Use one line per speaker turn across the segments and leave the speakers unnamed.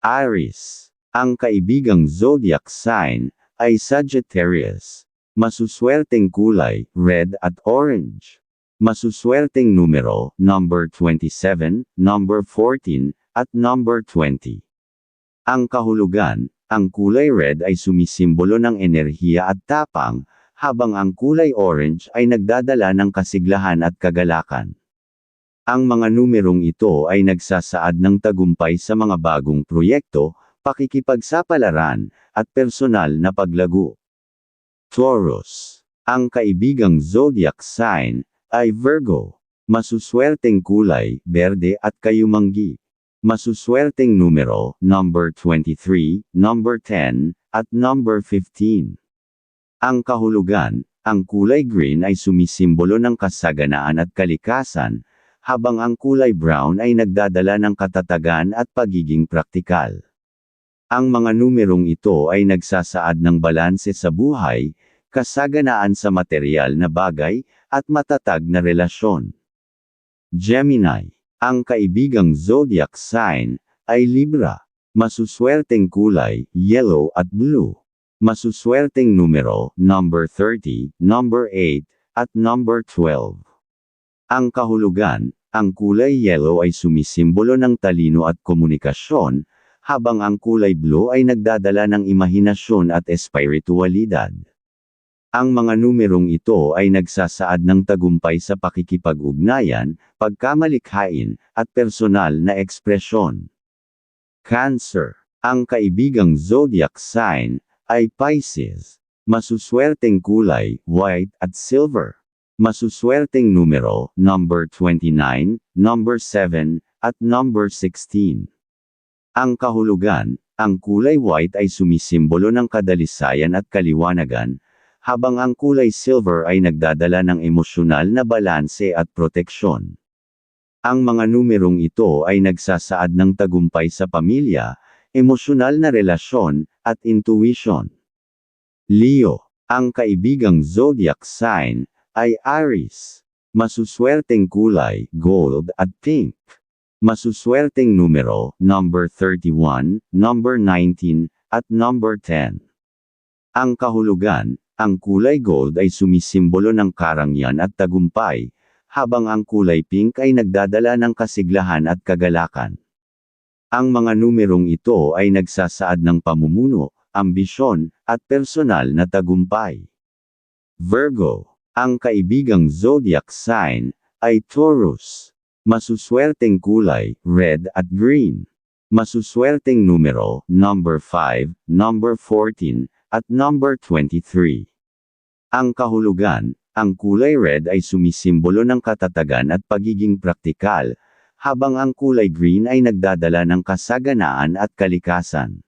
Aries. Ang kaibigang zodiac sign ay Sagittarius. Masuswerteng kulay, red at orange. Masuswerteng numero, number 27, number 14, at number 20. Ang kahulugan, ang kulay red ay sumisimbolo ng enerhiya at tapang, habang ang kulay orange ay nagdadala ng kasiglahan at kagalakan. Ang mga numerong ito ay nagsasaad ng tagumpay sa mga bagong proyekto, pakikipagsapalaran, at personal na paglago. Taurus. Ang kaibigang zodiac sign ay Virgo. Masuswerteng kulay, berde at kayumanggi. Masuswerteng numero, number 23, number 10, at number 15. Ang kahulugan, ang kulay green ay sumisimbolo ng kasaganaan at kalikasan, habang ang kulay brown ay nagdadala ng katatagan at pagiging praktikal. Ang mga numerong ito ay nagsasaad ng balanse sa buhay, kasaganaan sa material na bagay, at matatag na relasyon. Gemini. Ang kaibigang zodiac sign ay Libra. Masuswerteng kulay, yellow at blue. Masuswerteng numero, number 30, number 8, at number 12. Ang kahulugan, ang kulay yellow ay sumisimbolo ng talino at komunikasyon, habang ang kulay blue ay nagdadala ng imahinasyon at espiritualidad. Ang mga numerong ito ay nagsasaad ng tagumpay sa pakikipag-ugnayan, pagkamalikhain, at personal na ekspresyon. Cancer. Ang kaibigang zodiac sign ay Pisces. Masuswerteng kulay, white at silver. Masuswerteng numero, number 29, number 7, at number 16. Ang kahulugan, ang kulay white ay sumisimbolo ng kadalisayan at kaliwanagan, habang ang kulay silver ay nagdadala ng emosyonal na balanse at proteksyon. Ang mga numerong ito ay nagsasaad ng tagumpay sa pamilya, emosyonal na relasyon, at intuition. Leo, ang kaibigang zodiac sign, ay Aries. Masuswerteng kulay, gold at pink. Masuswerteng numero, number 31, number 19, at number 10. Ang kahulugan, ang kulay gold ay sumisimbolo ng karangyaan at tagumpay, habang ang kulay pink ay nagdadala ng kasiglahan at kagalakan. Ang mga numerong ito ay nagsasaad ng pamumuno, ambisyon, at personal na tagumpay. Virgo, ang kaibigang zodiac sign, ay Taurus. Masuswerteng kulay, red at green. Masuswerteng numero, number 5, number 14, at number 23. Ang kahulugan, ang kulay red ay sumisimbolo ng katatagan at pagiging praktikal, habang ang kulay green ay nagdadala ng kasaganaan at kalikasan.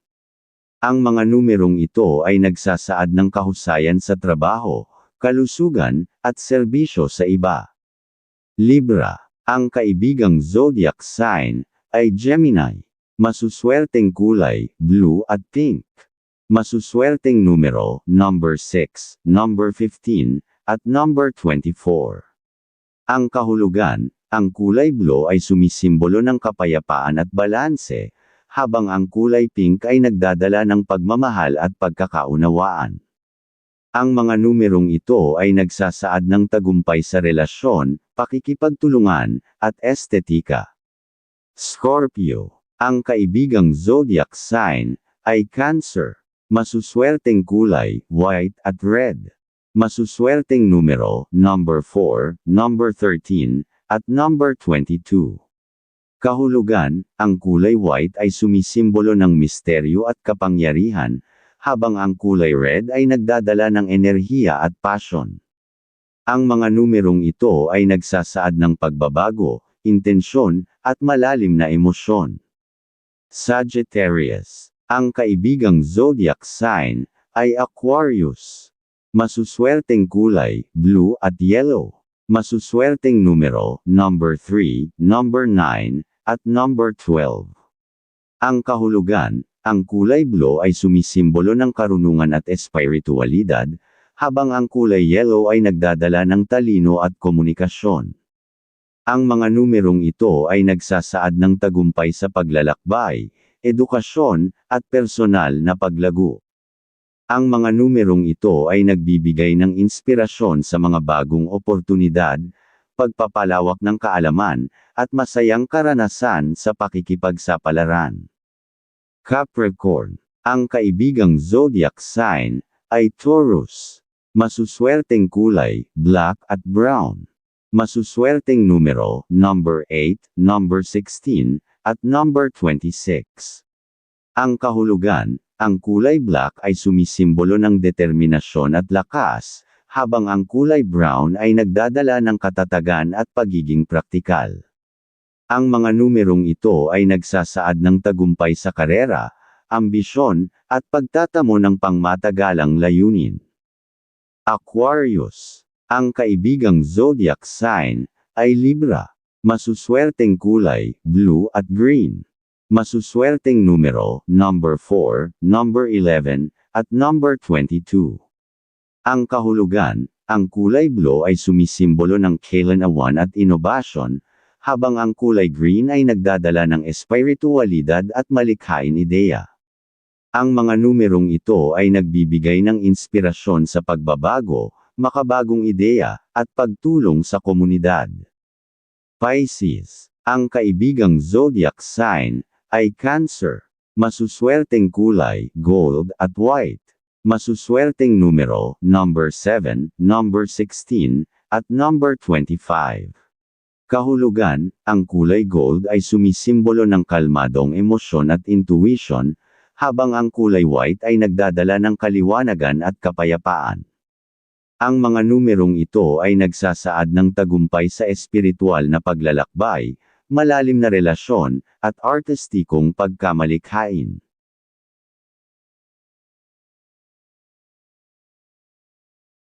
Ang mga numerong ito ay nagsasaad ng kahusayan sa trabaho, kalusugan, at serbisyo sa iba. Libra, ang kaibigang zodiac sign, ay Gemini. Masuswerteng kulay, blue at pink. Masuswerteng numero, number 6, number 15, at number 24. Ang kahulugan, ang kulay blue ay sumisimbolo ng kapayapaan at balanse, habang ang kulay pink ay nagdadala ng pagmamahal at pagkakaunawaan. Ang mga numerong ito ay nagsasaad ng tagumpay sa relasyon, pakikipagtulungan, at estetika. Scorpio, ang kaibigang zodiac sign, ay Cancer. Masuswerteng kulay, white at red. Masuswerteng numero, number 4, number 13, at number 22. Kahulugan, ang kulay white ay sumisimbolo ng misteryo at kapangyarihan, habang ang kulay red ay nagdadala ng enerhiya at passion. Ang mga numerong ito ay nagsasaad ng pagbabago, intensyon, at malalim na emosyon. Sagittarius ang kaibigang zodiac sign ay Aquarius. Masuswerteng kulay, blue at yellow. Masuswerteng numero, number 3, number 9, at number 12. Ang kahulugan, ang kulay blue ay sumisimbolo ng karunungan at espiritualidad, habang ang kulay yellow ay nagdadala ng talino at komunikasyon. Ang mga numerong ito ay nagsasaad ng tagumpay sa paglalakbay, edukasyon, at personal na paglago. Ang mga numerong ito ay nagbibigay ng inspirasyon sa mga bagong oportunidad, pagpapalawak ng kaalaman, at masayang karanasan sa pakikipagsapalaran. Capricorn. Ang kaibigang zodiac sign ay Taurus. Masuswerteng kulay, black at brown. Masuswerteng numero, number 8, number 16, at number 26. Ang kahulugan, ang kulay black ay sumisimbolo ng determinasyon at lakas, habang ang kulay brown ay nagdadala ng katatagan at pagiging praktikal. Ang mga numerong ito ay nagsasaad ng tagumpay sa karera, ambisyon, at pagtatamo ng pangmatagalang layunin. Aquarius. Ang kaibigang zodiac sign ay Libra. Masuswerteng kulay, blue at green. Masuswerteng numero, number 4, number 11, at number 22. Ang kahulugan, ang kulay blue ay sumisimbolo ng kailanawan at inobasyon, habang ang kulay green ay nagdadala ng espiritualidad at malikhain ideya. Ang mga numerong ito ay nagbibigay ng inspirasyon sa pagbabago, makabagong ideya, at pagtulong sa komunidad. Pisces. Ang kaibigang zodiac sign ay Cancer. Masuswerteng kulay, gold at white. Masuswerteng numero, number 7, number 16, at number 25. Kahulugan, ang kulay gold ay sumisimbolo ng kalmadong emosyon at intuition, habang ang kulay white ay nagdadala ng kaliwanagan at kapayapaan. Ang mga numerong ito ay nagsasaad ng tagumpay sa espiritual na paglalakbay, malalim na relasyon, at artistikong pagkamalikhain.